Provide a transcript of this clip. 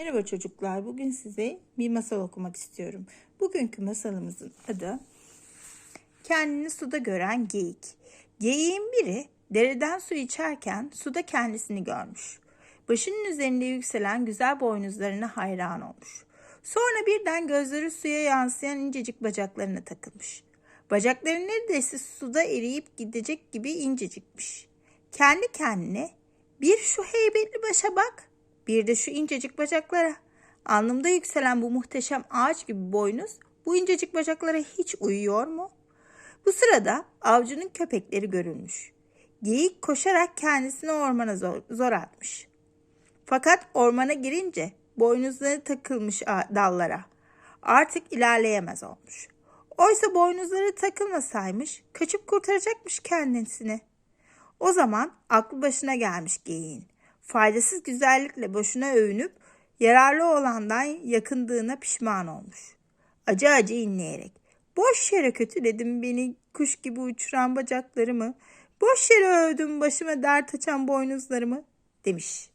Merhaba çocuklar. Bugün size bir masal okumak istiyorum. Bugünkü masalımızın adı Kendini suda gören geyik. Geyiğin biri dereden su içerken suda kendisini görmüş. Başının üzerinde yükselen güzel boynuzlarına hayran olmuş. Sonra birden gözleri suya yansıyan incecik bacaklarına takılmış. Bacakları neredeyse suda eriyip gidecek gibi incecikmiş. Kendi kendine bir şu heybetli başa bak, bir de şu incecik bacaklara. Alnımda yükselen bu muhteşem ağaç gibi boynuz bu incecik bacaklara hiç uyuyor mu? Bu sırada avcının köpekleri görülmüş. Geyik koşarak kendisini ormana zor, zor atmış. Fakat ormana girince boynuzları takılmış dallara. Artık ilerleyemez olmuş. Oysa boynuzları takılmasaymış, kaçıp kurtaracakmış kendisini. O zaman aklı başına gelmiş geyiğin. Faydasız güzellikle boşuna övünüp yararlı olandan yakındığına pişman olmuş. Acı acı inleyerek. Boş yere kötüledim beni kuş gibi uçuran bacaklarımı. Boş yere övdüm başıma dert açan boynuzlarımı demiş.